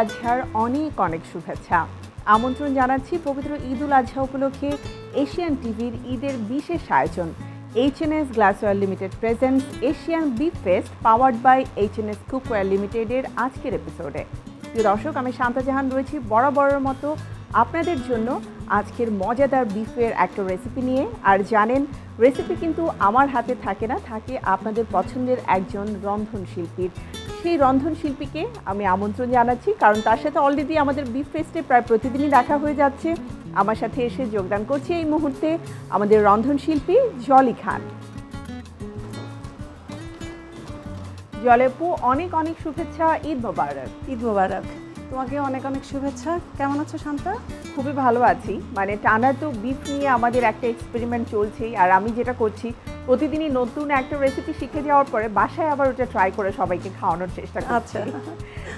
আজহার অনেক অনেক শুভেচ্ছা। আমন্ত্রণ জানাচ্ছি পবিত্র ঈদ উল আজহা উপলক্ষে এশিয়ান টিভির ঈদের বিশেষ আয়োজন। H N S glassware limited presents Asian beef fest powered by H N S cookware লিমিটেডের আজকের এপিসোডে প্রিয় দর্শক, আমি শান্তা জাহান রয়েছি। বরাবরের মতো আপনাদের জন্য আজকের মজাদার বিফের একটা রেসিপি নিয়ে। আর জানেন রেসিপি কিন্তু আমার হাতে থাকে না, থাকে আপনাদের পছন্দের একজন রন্ধনশিল্পীর। সেই রন্ধনশিল্পীকে আমি আমন্ত্রণ জানাচ্ছি, কারণ তার সাথে অলরেডি আমাদের বিফ ফেস্টে প্রায় প্রতিদিনই দেখা হয়ে যাচ্ছে। আমার সাথে এসে যোগদান করছে এই মুহূর্তে আমাদের রন্ধনশিল্পী জলি খান। জলেপু অনেক অনেক শুভেচ্ছা, ঈদ মোবারক। ঈদ মোবারক। তোমাকে অনেক অনেক শুভেচ্ছা। কেমন আছো শান্তা? খুবই ভালো আছি। মানে টানা তো বিফ নিয়ে আমাদের একটা এক্সপেরিমেন্ট চলছেই আর আমি যেটা করছি প্রতিদিনই নতুন একটা রেসিপি শিখে যাওয়ার পরে বাসায় আবার ওটা ট্রাই করে সবাইকে খাওয়ানোর চেষ্টা করছি। আচ্ছা।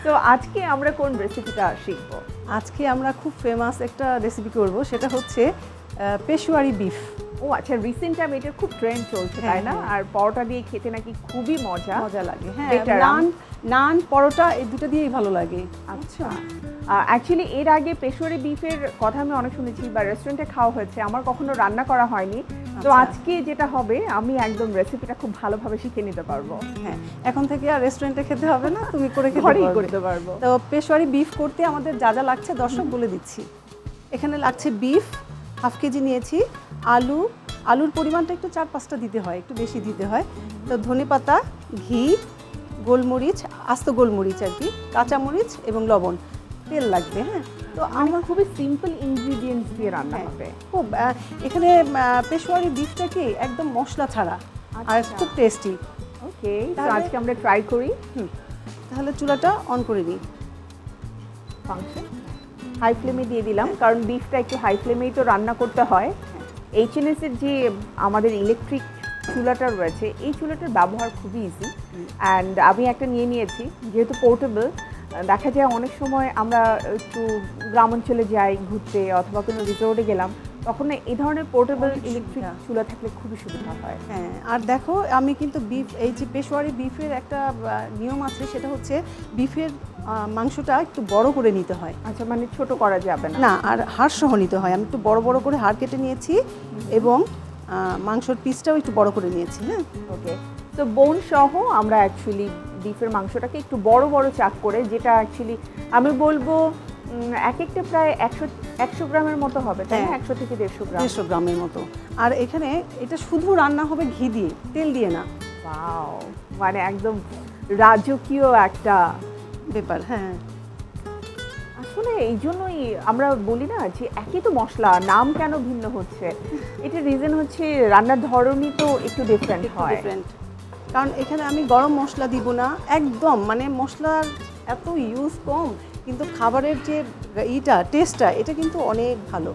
তো আজকে আমরা কোন রেসিপিটা শিখব? আজকে আমরা খুব ফেমাস একটা রেসিপি করব সেটা হচ্ছে পেশোয়ারি বিফ ও আচ্ছা রিসেন্ট টাইম এটার খুব ট্রেন্ড চলছে তাই হ্যাঁ, না? হ্যাঁ। আর পরোটা দিয়ে খেতে নাকি খুবই মজা। মজা লাগে হ্যাঁ। নান পরোটা এই দুটো দিয়েই ভালো লাগে। আচ্ছা। অ্যাকচুয়ালি এর আগে পেশোয়ারি বিফের কথা আমি অনেক শুনেছি বা রেস্টুরেন্টে খাওয়া হয়েছে আমার কখনো রান্না করা হয়নি। তো আচ্ছা। আজকে যেটা হবে আমি একদম রেসিপিটা খুব ভালোভাবে শিখে নিতে পারব। হ্যাঁ এখন থেকে আর রেস্টুরেন্টে খেতে হবে না তুমি করে খেতে ঘরেই করতে পারব। তো পেশোয়ারি বিফ করতে আমাদের যা যা লাগছে দর্শক বলে দিচ্ছি। এখানে লাগছে বিফ হাফ কেজি নিয়েছি আলু আলুর পরিমাণটা একটু চার পাঁচটা দিতে হয় একটু বেশি দিতে হয়। তো ধনে পাতা ঘি গোলমরিচ আস্ত গোলমরিচ আর কি কাঁচামরিচ এবং লবণ। তেল লাগবে হ্যাঁ? তো আমার খুবই সিম্পল ইনগ্রিডিয়েন্টস দিয়ে রান্না হ্যাঁ। হবে। খুব এখানে পেশোয়ারি বিফটা কি একদম মশলা ছাড়া আর আচ্ছা। খুব টেস্টি ওকে আজকে আমরা ট্রাই করি। হুম তাহলে চুলাটা অন করে দিই ফাংশন হাই ফ্লেমে দিয়ে দিলাম কারণ বিফটা একটু হাই ফ্লেমেই তো রান্না করতে হয়। এইচ এন এর যে আমাদের ইলেকট্রিক চুলাটা রয়েছে এই চুলাটার ব্যবহার খুবই ইজি অ্যান্ড আমি একটা নিয়ে নিয়েছি যেহেতু পোর্টেবল দেখা যায় অনেক সময় আমরা একটু গ্রাম অঞ্চলে যাই ঘুরতে অথবা কোনো রিসোর্টে গেলাম তখন না এই ধরনের পোর্টেবল ইলেকট্রিক চুলা থাকলে খুবই সুবিধা হয়। হ্যাঁ আর দেখো আমি কিন্তু বিফ এই যে পেশোয়ারি বিফের একটা নিয়ম আছে সেটা হচ্ছে বিফের মাংসটা একটু বড় করে নিতে হয়। আচ্ছা মানে ছোট করা যাবে না। না আর হাড় সহ নিতে হয়। আমি একটু বড় বড় করে হাড় কেটে নিয়েছি এবং মাংসর পিসটাও একটু বড় করে নিয়েছি হ্যাঁ। ওকে তো বোন সহ আমরা অ্যাকচুয়ালি বিফের মাংসটাকে একটু বড় বড় চাক করে যেটা অ্যাকচুয়ালি আমি বলব এক একটা প্রায় একশো একশো গ্রামের মতো হবে তাই না? হ্যাঁ। একশো থেকে দেড়শো গ্রাম। দেড়শো গ্রামের মতো। আর এখানে এটা শুধু রান্না হবে ঘি দিয়ে তেল দিয়ে না। Wow, মানে একদম রাজকীয় একটা ব্যাপার। হ্যাঁ। আসলে এই জন্যই আমরা বলি না যে একই তো মশলা নাম কেন ভিন্ন হচ্ছে? এটা রিজন হচ্ছে রান্নার ধরনই তো একটু ডিফারেন্ট হয়। ডিফারেন্ট কারণ এখানে আমি গরম মশলা দিব না একদম মানে মশলার এত ইউজ কম কিন্তু খাবারের যে ইটা টেস্টটা এটা কিন্তু অনেক ভালো।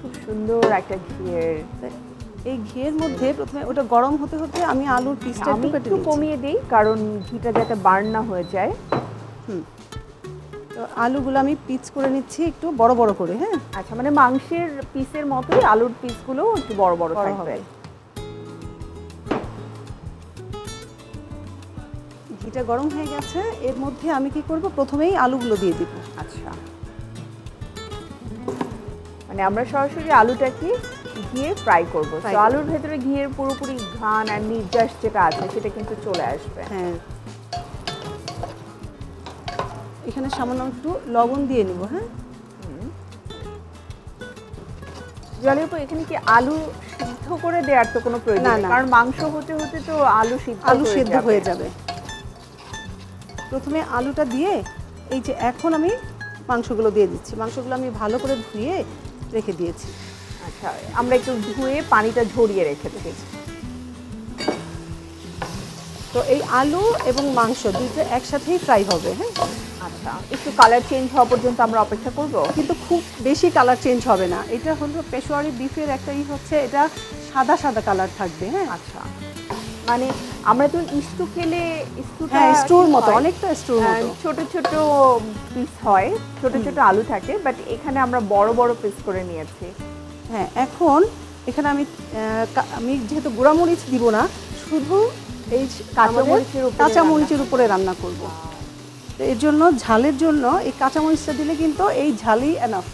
খুব সুন্দর একটা ঘিয়ের। এই ঘিয়ের মধ্যে প্রথমে ওটা গরম হতে হতে আমি আলুর পিসটা আমি একটু। কমিয়ে দিই কারণ ঘিটা যাতে বার্ন না হয়ে যায়। হুম। তো আলুগুলো আমি পিচ করে নিচ্ছি একটু বড় বড় করে হ্যাঁ? আচ্ছা মানে মাংসের পিসের মতোই আলুর পিসগুলো একটু বড় বড় বড় থাকবে। ঘিটা গরম হয়ে গেছে এর মধ্যে আমি কি করব? প্রথমেই আলুগুলো দিয়ে দিব। আচ্ছা। মানে আমরা সরাসরি আলুটাকে ঘিয়ে ফ্রাই করব। তো আলুর ভেতরে ঘিয়ের পুরোপুরি ঘান আর নির্যাস যেটা আছে সেটা কিন্তু চলে আসবে। হ্যাঁ। এখানে সামান্য একটু লবণ দিয়ে নিব হ্যাঁ? জলের উপর এখানে কি আলু সিদ্ধ করে দেওয়ার তো কোনো প্রয়োজন না, কারণ মাংস হতে হতে তো আলু সিদ্ধ আলু সেদ্ধ। হয়ে যাবে। প্রথমে আলুটা দিয়ে এই যে এখন আমি মাংসগুলো দিয়ে দিচ্ছি। মাংসগুলো আমি ভালো করে ধুয়ে রেখে দিয়েছি। আচ্ছা আমরা একটু ধুয়ে পানিটা ঝরিয়ে রেখে দিয়েছি তো এই আলু এবং মাংস দুটো একসাথেই ফ্রাই হবে হ্যাঁ? আচ্ছা একটু কালার চেঞ্জ হওয়া পর্যন্ত আমরা অপেক্ষা করব। কিন্তু খুব বেশি কালার চেঞ্জ হবে না। এটা হলো পেশোয়ারি বিফের একটাই হচ্ছে, এটা সাদা সাদা কালার থাকবে হ্যাঁ? আচ্ছা। মানে আমরা তো ইস্টু খেলে ইস্টুটা হ্যাঁ স্টোর মতো অনেকটা স্টোর মতো। ছোট ছোট পিস হয় ছোট ছোট আলু থাকে বাট এখানে আমরা বড় বড় পিস করে নিয়েছি। হ্যাঁ এখন এখানে আমি আমি যেহেতু গুঁড়ামরিচ দিব না শুধু এই কাঁচামরিচের উপরে কাঁচা মরিচের উপরে রান্না করব। তো এর জন্য ঝালের জন্য এই কাঁচামরিচটা দিলে কিন্তু এই ঝালই এনাফ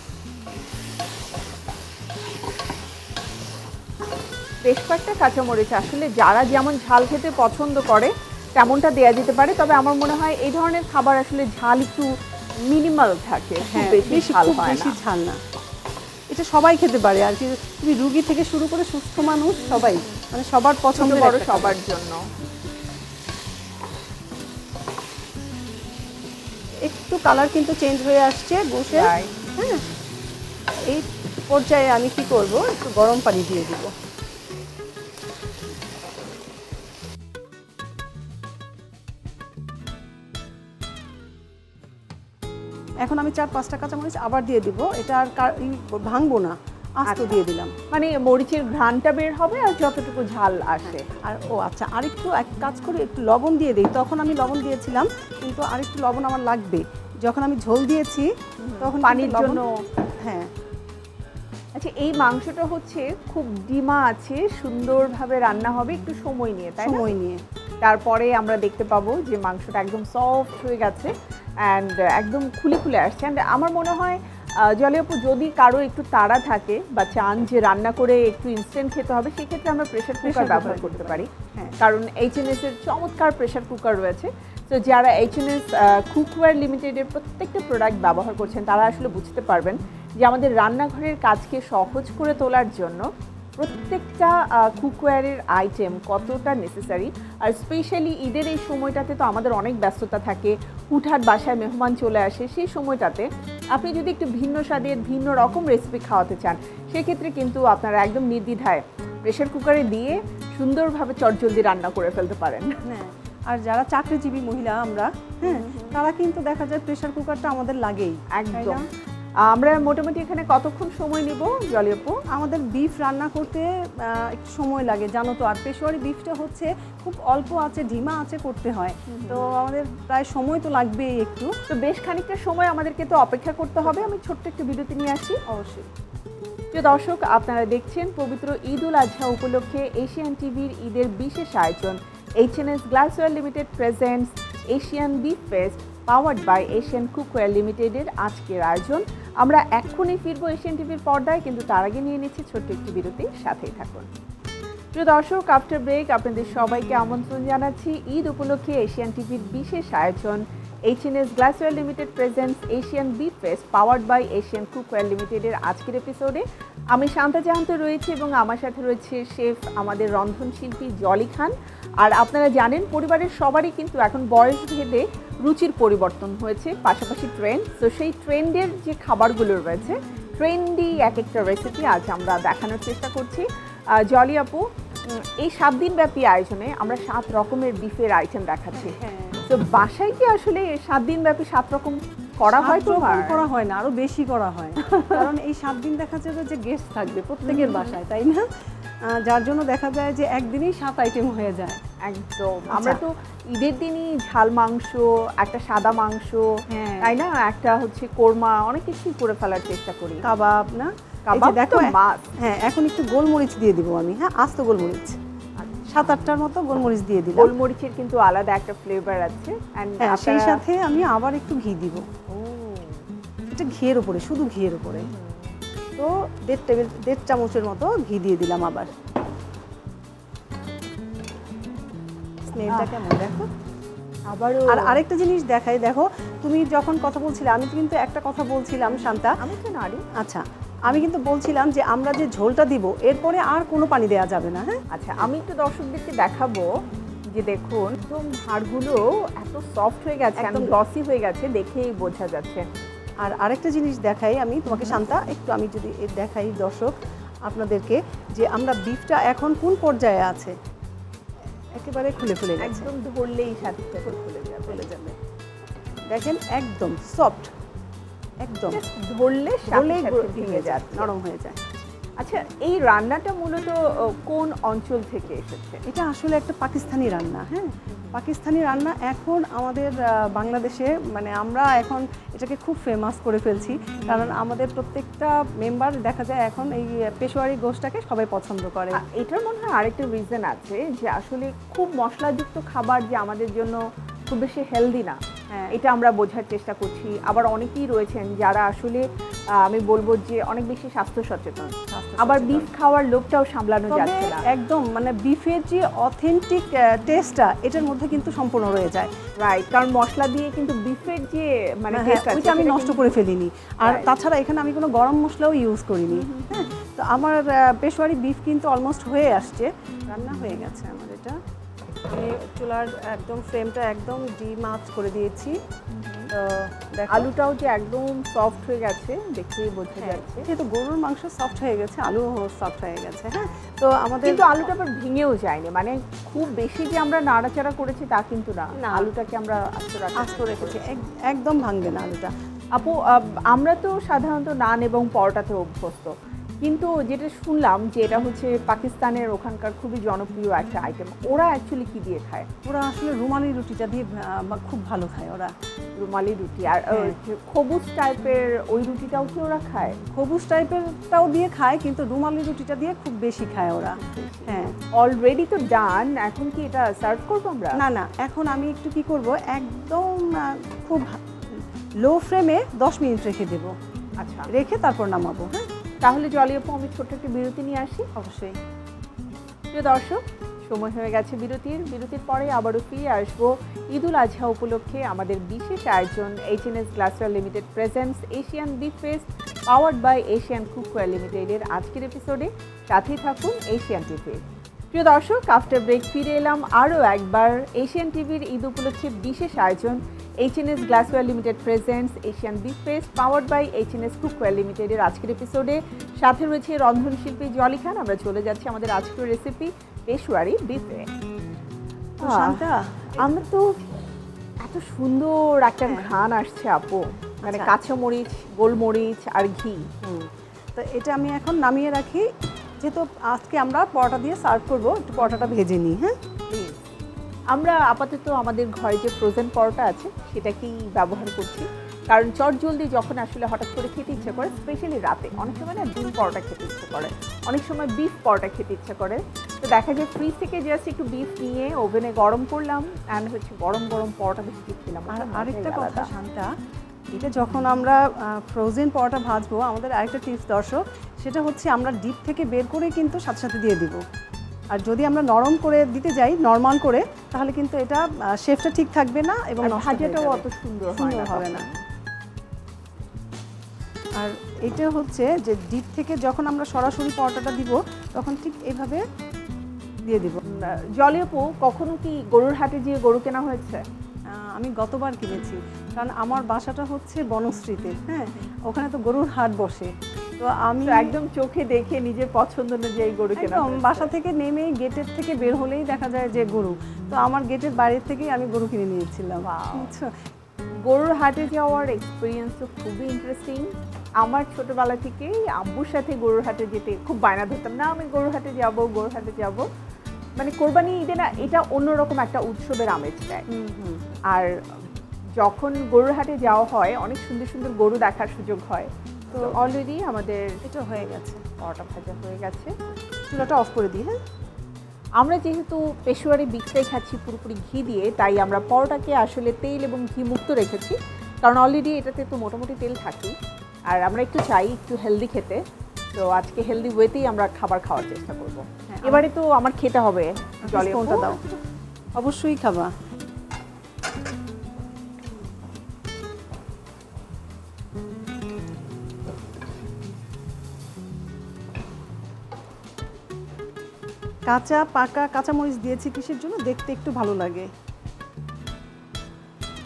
বেশ কয়েকটা কাঁচামরিচ আসলে যারা যেমন ঝাল খেতে পছন্দ করে তেমনটা দেয়া যেতে পারে। তবে আমার মনে হয় এই ধরনের খাবার আসলে ঝাল একটু মিনিমাল থাকে হ্যাঁ বেশি ঝাল হয় বেশি ঝাল না। এটা সবাই খেতে পারে। আর কি তুমি রুগী থেকে শুরু করে সুস্থ মানুষ সবাই মানে সবার পছন্দ বড় সবার জন্য। একটু কালার কিন্তু চেঞ্জ হয়ে আসছে বসে। হ্যাঁ এই পর্যায়ে আমি কি করব? একটু গরম পানি দিয়ে দিব। এখন আমি চার পাঁচটা কাঁচামরিচ আবার দিয়ে দিব। এটা আর ভাঙবো না। আস্ত আচ্ছা। দিয়ে দিলাম। মানে মরিচের ঘ্রাণটা বের হবে আর যতটুকু ঝাল আসে। আর ও আচ্ছা আরেকটু এক কাজ করে একটু লবণ দিয়ে দিই। তখন আমি লবণ দিয়েছিলাম কিন্তু আরেকটু লবণ আমার লাগবে। যখন আমি ঝোল দিয়েছি তখন পানির জন্য। হ্যাঁ। আচ্ছা এই মাংসটা হচ্ছে খুব ডিমা আছে সুন্দরভাবে রান্না হবে একটু সময় নিয়ে তাই সময় নিয়ে। তারপরে আমরা দেখতে পাবো যে মাংসটা একদম সফট হয়ে গেছে অ্যান্ড একদম খুলে খুলে আসছে অ্যান্ড আমার মনে হয় আহ, জলে আপু যদি কারও একটু তাড়া থাকে বা চান যে রান্না করে একটু ইনস্ট্যান্ট খেতে হবে সেক্ষেত্রে আমরা প্রেশার কুকার ব্যবহার করতে পারি। হ্যাঁ। কারণ এইচ এন এর চমৎকার প্রেশার কুকার রয়েছে। তো যারা এইচ এন এস কুকওয়্যার লিমিটেডের প্রত্যেকটা প্রোডাক্ট ব্যবহার করছেন তারা আসলে বুঝতে পারবেন যে আমাদের রান্নাঘরের কাজকে সহজ করে তোলার জন্য প্রত্যেকটা কুকওয়্যারের আইটেম কতটা নেসেসারি আর স্পেশালি ঈদের এই সময়টাতে তো আমাদের অনেক ব্যস্ততা থাকে হুটহাট বাসায় মেহমান চলে আসে সেই সময়টাতে আপনি যদি একটু ভিন্ন স্বাদের ভিন্ন রকম রেসিপি খাওয়াতে চান সেক্ষেত্রে কিন্তু আপনারা একদম নির্দ্বিধায় প্রেশার কুকারে দিয়ে সুন্দরভাবে চটজলদি রান্না করে ফেলতে পারেন। হ্যাঁ আর যারা চাকরিজীবী মহিলা আমরা হ্যাঁ তারা কিন্তু দেখা যায় প্রেশার কুকারটা আমাদের লাগেই একদম? আমরা মোটামুটি এখানে কতক্ষণ সময় নিব জলিয়াপু আমাদের বিফ রান্না করতে একটু সময় লাগে জানো তো। আর পেশোয়ারি বিফটা হচ্ছে খুব অল্প আছে ঢিমা আছে করতে হয়। তো আমাদের প্রায় সময় তো লাগবেই একটু। তো বেশ খানিকটা সময় আমাদেরকে তো অপেক্ষা করতে হবে। আমি ছোট্ট একটু বিরতি নিয়ে আসি। অবশ্যই। প্রিয় দর্শক আপনারা দেখছেন পবিত্র ঈদ উল আজহা উপলক্ষে এশিয়ান টিভির ঈদের বিশেষ আয়োজন। H N S glassware limited presents Asian beef fest powered by Asian cookware লিমিটেডের আজকের আয়োজন। আমরা এক্ষুনি ফিরবো এশিয়ান টিভির পর্দায়, কিন্তু তার আগে নিয়ে নিচ্ছি ছোট্ট একটি বিরতি, সাথেই থাকুন। প্রিয় দর্শক আফটার ব্রেক আপনাদের সবাইকে আমন্ত্রণ জানাচ্ছি ঈদ উপলক্ষে এশিয়ান টিভির বিশেষ আয়োজন। H N S glassware limited presents Asian beef fest powered by Asian cookware লিমিটেডের আজকের এপিসোডে আমি শান্তা জাহান্ত রয়েছি এবং আমার সাথে রয়েছে শেফ আমাদের রন্ধনশিল্পী জলি খান। আর আপনারা জানেন, পরিবারের সবারই কিন্তু এখন বয়স ভেদে রুচির পরিবর্তন হয়েছে পাশাপাশি ট্রেন্ড তো সেই ট্রেন্ডের যে খাবারগুলো রয়েছে ট্রেন্ডি এক একটা রেসিপি আজ আমরা দেখানোর চেষ্টা করছি। জলি আপু এই সাত দিন ব্যাপী আয়োজনে আমরা সাত রকমের বিফের আইটেম দেখাচ্ছি। হ্যাঁ তো বাসায় কি আসলে সাত দিন ব্যাপী সাত রকম করা হয় করা হয় না আরও বেশি করা হয়। কারণ এই সাত দিন দেখা যাবে যে গেস্ট থাকবে প্রত্যেকের বাসায় তাই না? যার জন্য দেখা যায় যে একদিনেই সাত আইটেম হয়ে যায়। একদম। আচ্ছা। আমরা তো ঈদের দিনই ঝাল মাংস একটা সাদা মাংস হ্যাঁ। তাই না? একটা হচ্ছে কোরমা অনেক কিছুই করে ফেলার চেষ্টা করি। কাবাব না? কাবাব দেখো হ্যাঁ এখন একটু গোলমরিচ দিয়ে দিব আমি হ্যাঁ? আস্ত গোলমরিচ। সাত আটটার মতো গোলমরিচ দিয়ে দিলাম। গোলমরিচের কিন্তু আলাদা একটা ফ্লেভার আছে। হ্যাঁ সেই সাথে আমি আবার একটু ঘি দিব। ও, এটা ঘিয়ের উপরে শুধু ঘিয়ের উপরে। তো দেড় টেবিল দেড় চামচের মতো ঘি দিয়ে দিলাম আবার। স্মেলটা কেমন? দেখো। আবারও আর আরেকটা জিনিস দেখাই দেখো তুমি যখন কথা বলছিলে আমি কিন্তু একটা কথা বলছিলাম শান্তা। আমি তো নারী। আচ্ছা আমি কিন্তু বলছিলাম যে আমরা যে ঝোলটা দিব এরপরে আর কোনো পানি দেওয়া যাবে না হ্যাঁ? আচ্ছা আমি একটু দর্শকদেরকে দেখাবো যে দেখুন একদম হাড়গুলো এত সফট হয়ে গেছে একদম একদম- গ্লসি হয়ে গেছে দেখেই বোঝা যাচ্ছে। আর আরেকটা জিনিস দেখাই আমি তোমাকে শান্তা একটু আমি যদি দেখাই দর্শক আপনাদেরকে যে আমরা বিফটা এখন কোন পর্যায়ে আছে? একেবারে খুলে খুলে একদম ধরলেই সাথে খুলে যাবে। খুলে যাবে। দেখেন একদম সফট একদম। ধরলে ভেঙে যায় নরম হয়ে যায়। আচ্ছা এই রান্নাটা মূলত কোন অঞ্চল থেকে এসেছে? এটা আসলে একটা পাকিস্তানি রান্না হ্যাঁ? পাকিস্তানি রান্না এখন আমাদের বাংলাদেশে মানে আমরা এখন এটাকে খুব ফেমাস করে ফেলছি। কারণ আমাদের প্রত্যেকটা মেম্বার দেখা যায় এখন এই পেশোয়ারি গোষ্ঠটাকে সবাই পছন্দ করে। এটার মনে হয় আরেকটা রিজন আছে যে আসলে খুব মশলাযুক্ত খাবার যে আমাদের জন্য খুব বেশি হেলদি না হ্যাঁ। এটা আমরা বোঝার চেষ্টা করছি। আবার অনেকেই রয়েছেন যারা আসলে আমি বলব যে অনেক বেশি স্বাস্থ্য সচেতন। আবার বিফ খাওয়ার লোকটাও সামলানো যাচ্ছে না। একদম মানে বিফের যে অথেন্টিক টেস্টটা এটার মধ্যে কিন্তু সম্পূর্ণ রয়ে যায়। রাইট কারণ মশলা দিয়ে কিন্তু বিফের যে মানে হ্যাঁ, ওইটা আমি নষ্ট করে ফেলিনি। আর তাছাড়া এখানে আমি কোনো গরম মশলাও ইউজ করিনি। হ্যাঁ তো আমার পেশোয়ারি বিফ কিন্তু অলমোস্ট হয়ে আসছে। রান্না হয়ে গেছে আমার এটা। আমি চুলার একদম ফ্রেমটা একদম ডিমাচ করে দিয়েছি। আলুটাও যে একদম সফট হয়ে গেছে দেখেই বোঝা হ্যাঁ, যাচ্ছে। যেহেতু গরুর মাংস সফট হয়ে গেছে আলু সফট হয়ে গেছে হ্যাঁ? তো আমাদের কিন্তু আলুটা আবার ভেঙেও যায়নি। মানে খুব বেশি যে আমরা নাড়াচাড়া করেছি তা কিন্তু না। আলুটাকে আমরা আস্ত রেখেছি। একদম ভাঙবে না আলুটা। আপু আমরা তো সাধারণত নান এবং পরোটাতে অভ্যস্ত। কিন্তু যেটা শুনলাম যে এটা হচ্ছে পাকিস্তানের ওখানকার খুবই জনপ্রিয় একটা আইটেম ওরা অ্যাকচুয়ালি কি দিয়ে খায়? ওরা আসলে রুমালি রুটিটা দিয়ে খুব ভালো খায় ওরা। রুমালি রুটি। আর হ্যাঁ। খবুজ টাইপের ওই রুটিটাও কি ওরা খায়? সবুজ টাইপেরটাও দিয়ে খায় কিন্তু রুমালি রুটিটা দিয়ে খুব বেশি খায় ওরা। হ্যাঁ। অলরেডি তো ডান এখন কি এটা সার্ভ করব আমরা? না না এখন আমি একটু কি করব একদম খুব লো ফ্লেমে দশ মিনিট রেখে দেব। আচ্ছা। রেখে তারপর নামাবো হ্যাঁ। তাহলে জলি আপু, আমি ছোট্ট একটা বিরতি নিয়ে আসি। অবশ্যই। প্রিয় দর্শক, সময় হয়ে গেছে বিরতির। বিরতির পরে আবারও ফিরে আসব ঈদুল আজহা উপলক্ষে আমাদের বিশেষ আয়োজন H N S glassware limited presents Asian big fest powered by Asian cookware লিমিটেডের আজকের এপিসোডে সাথেই থাকুন এশিয়ান টিভি প্রিয় দর্শক আফটার ব্রেক ফিরে এলাম আরও একবার। এশিয়ান টিভির ঈদ উপলক্ষে বিশেষ আয়োজন H N S glassware limited presents Asian big fest powered by H N S cookware লিমিটেডের আজকের এপিসোডে সাথে রয়েছে রন্ধনশিল্পী জলি খান। আমরা চলে যাচ্ছি আমাদের আজকের রেসিপি পেশোয়ারি বিফে আমরা তো এত সুন্দর একটা হ্যাঁ। ঘ্রাণ আসছে আপু। মানে আচ্ছা। কাঁচামরিচ গোলমরিচ আর ঘি। তো এটা আমি এখন নামিয়ে রাখি। যেহেতু আজকে আমরা পরোটা দিয়ে সার্ভ করব একটু পরোটাটা ভেজে নিই হ্যাঁ. আমরা আপাতত আমাদের ঘরে যে ফ্রোজেন পরোটা আছে সেটাকেই ব্যবহার করছি। কারণ চট জলদি যখন আসলে হঠাৎ করে খেতে ইচ্ছে করে স্পেশালি রাতে অনেক সময় না ডিম পরোটা খেতে ইচ্ছে করে অনেক সময় বিফ পরোটা খেতে ইচ্ছে করে। তো দেখা যায় ফ্রিজ থেকে জাস্ট একটু বিফ নিয়ে ওভেনে গরম করলাম অ্যান্ড হচ্ছে গরম গরম পরোটা ভেজে খেলাম। আর আরেকটা কথা। শান্তা এটা যখন আমরা ফ্রোজেন পরোটা ভাজবো আমাদের আরেকটা টিপস দর্শক সেটা হচ্ছে আমরা ডিপ থেকে বের করে কিন্তু সাথে সাথে দিয়ে দিব। আর যদি আমরা নরম করে দিতে যাই নর্মাল করে তাহলে কিন্তু এটা শেফটা ঠিক থাকবে না এবং ভাজাটাও অত সুন্দর সুন্দর হবে না। আর এটা হচ্ছে যে ডিপ থেকে যখন আমরা সরাসরি পরোটাটা দিব তখন ঠিক এইভাবে দিয়ে দিব। উম, জলিয়পু কখনো কি গরুর হাটে গিয়ে গরু কেনা হয়েছে? আমি গতবার কিনেছি। কারণ আমার বাসাটা হচ্ছে বনশ্রীতে হ্যাঁ? ওখানে তো গরুর হাট বসে। তো আমি একদম চোখে দেখে নিজের পছন্দ অনুযায়ী গরু কেনা একদম বাসা থেকে নেমে গেটের থেকে বের হলেই দেখা যায় যে গরু। তো আমার গেটের বাইরে থেকেই আমি গরু কিনে নিয়েছিলাম. বুঝছ? গরুর হাটে যাওয়ার এক্সপিরিয়েন্স তো খুবই ইন্টারেস্টিং আমার ছোটবেলা থেকেই আব্বুর সাথে গরুর হাটে যেতে খুব বায়না ধরতাম। না আমি গরুর হাটে যাব গরুর হাটে যাব। মানে কোরবানি ঈদে না এটা অন্যরকম একটা উৎসবের আমেজ দেয়। হুম হুম। আর আর যখন গরুর হাটে যাওয়া হয় অনেক সুন্দর সুন্দর গরু দেখার সুযোগ হয়। তো অলরেডি আমাদের এটা হয়ে গেছে। পরোটা ভাজা হয়ে গেছে। চুলাটা অফ করে দিই হ্যাঁ? আমরা যেহেতু পেশোয়ারি বিক্সটাই খাচ্ছি পুরোপুরি ঘি দিয়ে তাই আমরা পরোটাকে আসলে তেল এবং ঘি মুক্ত রেখেছি। কারণ অলরেডি এটাতে তো মোটামুটি তেল থাকেই। আর আমরা একটু চাই একটু হেলদি খেতে। তো আজকে হেলদি ওয়েতেই আমরা খাবার খাওয়ার চেষ্টা করব। হ্যাঁ, এবারে তো আমার খেতে হবে। জলে দাও। অবশ্যই খাবা। কাঁচা, পাকা কাঁচামরিচ দিয়েছি কিসের জন্য? দেখতে একটু ভালো লাগে।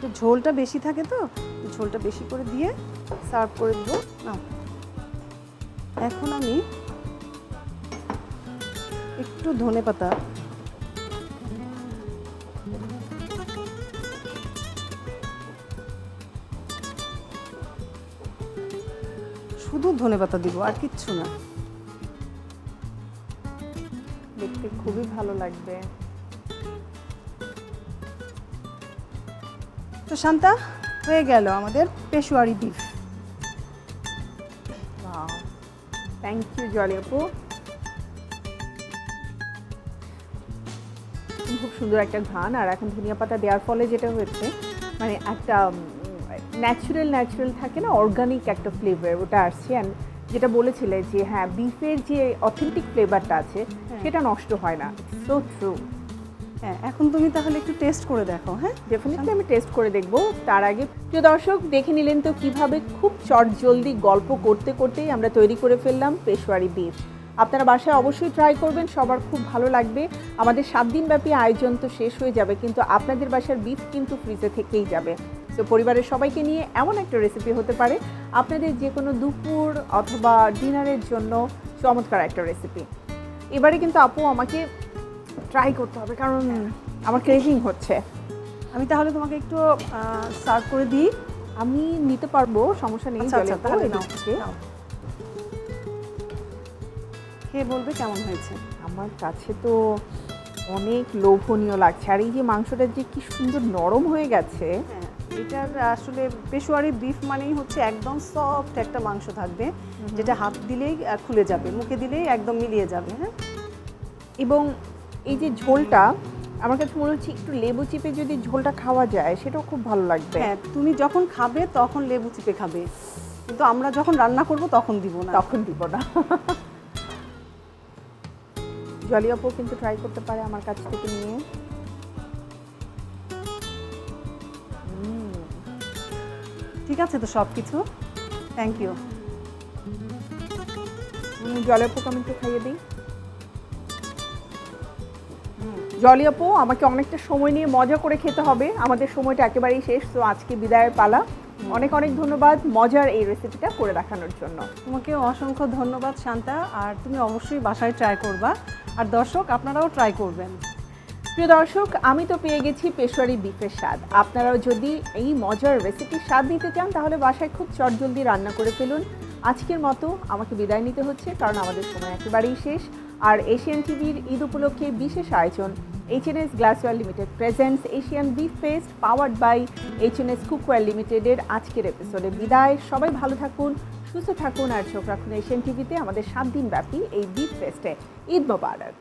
তো ঝোলটা বেশি থাকে তো? ঝোলটা বেশি করে দিয়ে সার্ভ করে দেবো। নাও। এখন আমি একটু ধনে পাতা। শুধু ধনে পাতা দিব, আর কিচ্ছু না। দেখতে খুবই ভালো লাগবে। তো শান্তা, হয়ে গেল আমাদের Peshawari beef thank you Jolly আপু। খুব সুন্দর একটা ঘ্রাণ, আর এখন ধনিয়া পাতা দেওয়ার ফলে যেটা হয়েছে মানে একটা ন্যাচারাল ন্যাচুরাল থাকে না অর্গানিক একটা ফ্লেভার ওটা আসছে অ্যান্ড যেটা বলেছিলে যে হ্যাঁ বিফের যে অথেন্টিক ফ্লেভারটা আছে হ্যাঁ। সেটা নষ্ট হয় না। সো ট্রু হ্যাঁ এখন তুমি তাহলে একটু টেস্ট করে দেখো হ্যাঁ? ডেফিনেটলি আমি টেস্ট করে দেখব। তার আগে প্রিয় দর্শক দেখে নিলেন তো কীভাবে খুব চট জলদি গল্প করতে করতেই আমরা তৈরি করে ফেললাম পেশোয়ারি বিফ আপনারা বাসায় অবশ্যই ট্রাই করবেন সবার খুব ভালো লাগবে। আমাদের সাত দিনব্যাপী আয়োজন তো শেষ হয়ে যাবে কিন্তু আপনাদের বাসার বিফ কিন্তু ফ্রিজে থেকেই যাবে। তো পরিবারের সবাইকে নিয়ে এমন একটা রেসিপি হতে পারে আপনাদের যে কোনো দুপুর অথবা ডিনারের জন্য চমৎকার একটা রেসিপি এবারে কিন্তু আপু আমাকে ট্রাই করতে হবে কারণ আমার ক্রেভিং হচ্ছে। আমি তাহলে তোমাকে একটু সার্ভ করে দিই। আমি নিতে পারব সমস্যা নেই আচ্ছা আচ্ছা তাহলে। খেয়ে বলবে কেমন হয়েছে? আমার কাছে তো অনেক লোভনীয় লাগছে। আর এই যে মাংসটা যে কি সুন্দর নরম হয়ে গেছে হ্যাঁ। এটার আসলে পেশোয়ারি বিফ মানেই হচ্ছে একদম সফট একটা মাংস থাকবে যেটা হাত দিলেই খুলে যাবে মুখে দিলেই একদম মিলিয়ে যাবে হ্যাঁ? এবং এই যে ঝোলটা আমার কাছে মনে হচ্ছে একটু লেবু চিপে যদি ঝোলটা খাওয়া যায় সেটাও খুব ভালো লাগবে। হ্যাঁ তুমি যখন খাবে তখন লেবু চিপে খাবে। কিন্তু আমরা যখন রান্না করব তখন দিব না। তখন দিব না। জলি আপু কিন্তু ট্রাই করতে পারে আমার কাছ থেকে নিয়ে। ঠিক আছে তো সব কিছু থ্যাংক ইউ উম, জলি আপুকে আমি একটু খাইয়ে দিই। জলি আপু আমাকে অনেকটা সময় নিয়ে মজা করে খেতে হবে। আমাদের সময়টা একেবারেই শেষ তো আজকে বিদায়ের পালা। অনেক অনেক ধন্যবাদ মজার এই রেসিপিটা করে দেখানোর জন্য। তোমাকে অসংখ্য ধন্যবাদ শান্তা। আর তুমি অবশ্যই বাসায় ট্রাই করবা। আর দর্শক আপনারাও ট্রাই করবেন। প্রিয় দর্শক, আমি তো পেয়ে গেছি পেশোয়ারি বিফের স্বাদ। আপনারাও যদি এই মজার রেসিপির স্বাদ নিতে চান, তাহলে বাসায় খুব চটজলদি রান্না করে ফেলুন। আজকের মতো আমাকে বিদায় নিতে হচ্ছে, কারণ আমাদের সময় একেবারেই শেষ। আর এশিয়ান টিভির ঈদ উপলক্ষে বিশেষ আয়োজন H N S glassware limited presents Asian beef fest powered by H N S cookware লিমিটেডের আজকের এপিসোডে বিদায়। সবাই ভালো থাকুন, সুস্থ থাকুন, আর চোখ রাখুন এশিয়ান টিভিতে আমাদের সাত দিন ব্যাপী এই বিফ ফেস্টে ঈদ মোবারক।